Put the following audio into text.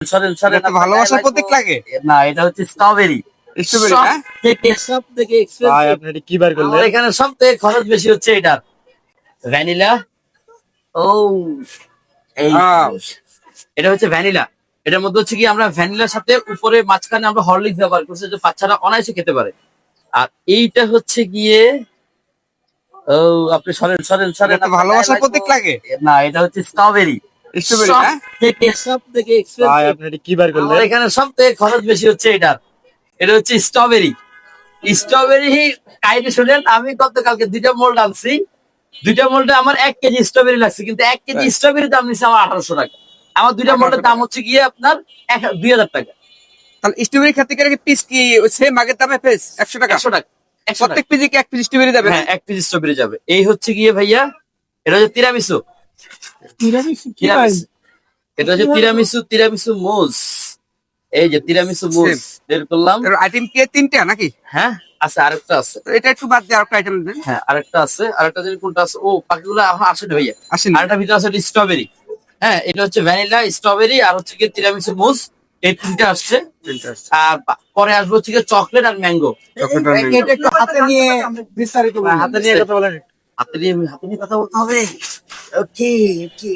সরেন সরেন এটা তো ভালোবাসার প্রতীক লাগে। না এটা হচ্ছে স্ট্রবেরি সব হ্যাঁ? থেকে সব থেকে ভাই expensive আপনি এটা কি বার করলেন? এখানে সব থেকে খরচ বেশি হচ্ছে ভ্যানিলা ও এই এটা হচ্ছে ভ্যানিলা এটার মধ্যে হচ্ছে কি আমরা ভ্যানিলার সাথে উপরে মাঝখানে আমরা হরলিক্স ব্যবহার করছি যে বাচ্চারা অনায়াসে খেতে পারে। আর এইটা হচ্ছে গিয়ে ও আপনি সরেন সরেন সরেন ভালোবাসার প্রতীক লাগে। না এটা হচ্ছে স্ট্রবেরি স্ট্রবেরি হ্যাঁ? সব থেকে ভাই আপনি এটা কি বার করলেন? এখানে সব থেকে খরচ বেশি হচ্ছে এটার। এটা হচ্ছে স্ট্রবেরি স্ট্রবেরি কাইটে শুনেন আমি গতকালকে দুইটা মোল্ড আনছি। দুইটা মোল্ডে আমার এক কেজি স্ট্রবেরি লাগছে কিন্তু এক কেজি স্ট্রবেরি দাম নিচ্ছে আমার আঠারোশো টাকা। আমার দুইটা 1800 মোল্ডের দাম হচ্ছে গিয়ে আপনার এক দুই হাজার টাকা। তাহলে স্ট্রবেরি খেতে গেলে পিস কি সেম আগের দামে পিস একশো টাকা? একশো টাকা প্রত্যেক এক পিস স্ট্রবেরি হ্যাঁ এক স্ট্রবেরি যাবে। এই হচ্ছে গিয়ে ভাইয়া এটা হচ্ছে তিরামিসু তিরামিসু এটা হচ্ছে তিরামিসু তিরামিসু মোজ এই যে তিরামিসু মোজ বের করলাম আইটেম কি তিনটা নাকি হ্যাঁ আছে আরেকটা আছে এটা একটু বাদ দিয়ে আরেকটা আইটেম দেন হ্যাঁ আরেকটা আছে আরেকটা কোনটা আছে ও বাকিগুলো এখন আসেনি ভাইয়া আসেন আরেকটা ভিতরে আছে স্ট্রবেরি হ্যাঁ এটা হচ্ছে ভ্যানিলা স্ট্রবেরি আর হচ্ছে গিয়ে তিরামিসু মুস এই তিনটে আসছে আর পরে আসব হচ্ছে চকলেট আর ম্যাঙ্গো এটা একটু হাতে নিয়ে বিস্তারিত হাতে নিয়ে কথা বলেন হাতে নিয়ে হাতে নিয়ে কথা বলতে হবে Okay, okay.